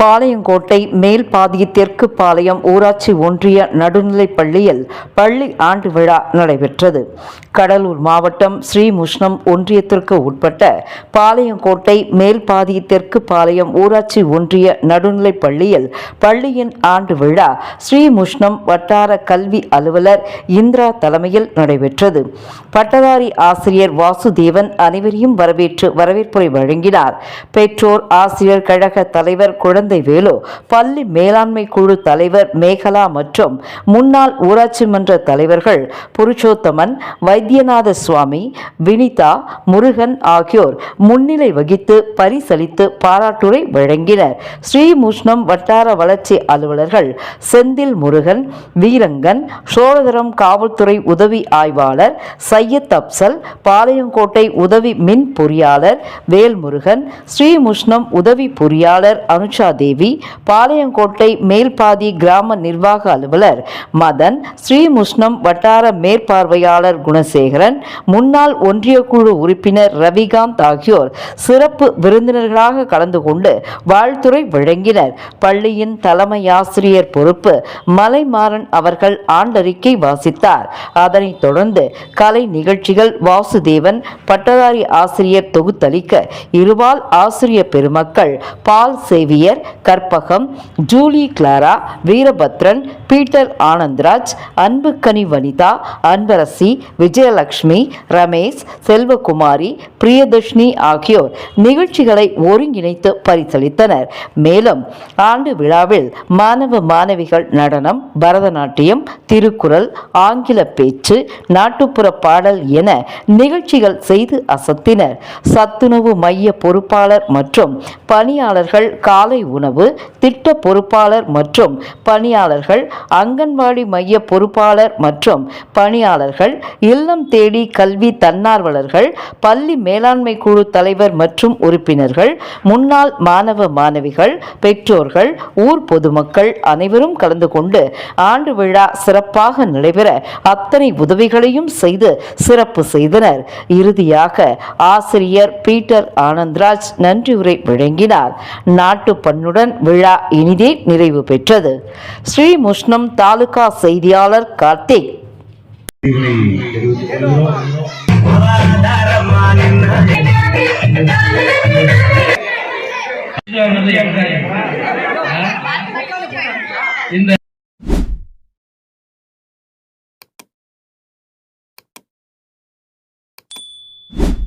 பாளையங்கோட்டை மேல்பாதி தெற்கு பாளையம் ஊராட்சி ஒன்றிய நடுநிலைப் பள்ளியில் பள்ளி ஆண்டு விழா நடைபெற்றது. கடலூர் மாவட்டம் ஸ்ரீமுஷ்ணம் ஒன்றியத்திற்கு உட்பட்ட பாளையங்கோட்டை மேல்பாதி தெற்கு பாளையம் ஊராட்சி ஒன்றிய நடுநிலைப் பள்ளியில் பள்ளியின் ஆண்டு விழா ஸ்ரீமுஷ்ணம் வட்டார கல்வி அலுவலர் இந்திரா தலைமையில் நடைபெற்றது. பட்டதாரி ஆசிரியர் வாசுதேவன் அனைவரையும் வரவேற்று வரவேற்புரை வழங்கினார். பெற்றோர் ஆசிரியர் கழக தலைவர் குழந்தை வேலு பள்ளி மேலாண்மை குழு தலைவர் மேகலா மற்றும் முன்னாள் ஊராட்சி மன்ற தலைவர்கள் புருஷோத்தமன் வைத்தியநாத சுவாமி வினிதா முருகன் ஆகியோர் முன்னிலை வகித்து பரிசளித்து பாராட்டுரை வழங்கினர். ஸ்ரீமுஷ்ணம் வட்டார வளர்ச்சி அலுவலர்கள் செந்தில் முருகன் வீரங்கன் சோழதரம் காவல்துறை உதவி ஆய்வாளர் சையத் அப்சல் பாளையங்கோட்டை உதவி மின் பொறியாளர் வேல்முருகன் ஸ்ரீமுஷ்ணம் உதவி பொறியாளர் அனுஷா தேவி பாளையங்கோட்டை மேல்பாதி கிராம நிர்வாக அலுவலர் மதன் ஸ்ரீமுஷ்ணம் வட்டார மேற்பார்வையாளர் குணசேகரன் முன்னாள் ஒன்றிய குழு உறுப்பினர் ரவிகாந்த் ஆகியோர் சிறப்பு விருந்தினர்களாக கலந்து கொண்டு வாழ்த்துரை வழங்கினர். பள்ளியின் தலைமை ஆசிரியர் பொறுப்பு மலைமாறன் அவர்கள் ஆண்டறிக்கை வாசித்தார். அதனைத் தொடர்ந்து கலை நிகழ்ச்சிகள் வாசுதேவன் பட்டதாரி ஆசிரியர் தொகுத்தளிக்க இருபால் ஆசிரியர் பெருமக்கள் Paul Xavier Karpagam Julie Clara Veerabhadran Peter Anandraj Anbukkani Vanitha Anbarasi Vijayalakshmi Ramesh Selvakumari Priyadarshini ஆகியோர் நிகழ்ச்சிகளை ஒருங்கிணைத்து பரிசளித்தனர். மேலும் ஆண்டு விழாவில் மாணவ மாணவிகள் நடனம் பரதநாட்டியம் திருக்குறள் ஆங்கில பேச்சு நாட்டுப்புற பாடல் என நிகழ்ச்சிகள் செய்து அசத்தினர். சத்துணவு மைய பொறுப்பாளர் மற்றும் பணியாளர்கள் காலை உணவு திட்ட பொறுப்பாளர் மற்றும் பணியாளர்கள் அங்கன்வாடி மைய பொறுப்பாளர் மற்றும் பணியாளர்கள் இல்லம் தேடி கல்வி தன்னார்வலர்கள் பள்ளி மேலாண்மை குழு தலைவர் மற்றும் உறுப்பினர்கள் முன்னாள் மாணவ மாணவிகள் பெற்றோர்கள் ஊர் பொதுமக்கள் அனைவரும் கலந்து கொண்டு ஆண்டு விழா சிறப்பாக நடைபெற அத்தனை உதவிகளையும் செய்து சிறப்பு செய்தனர். இறுதியாக ஆசிரியர் பீட்டர் ஆனந்த்ராஜ் நன்றி உரை வழங்கினார் நாட்டு பண்ணுடன் விழா இனிதே நிறைவு பெற்றது. ஸ்ரீமுஷ்ணம் தாலுகா செய்தியாளர் கார்த்திக். இந்த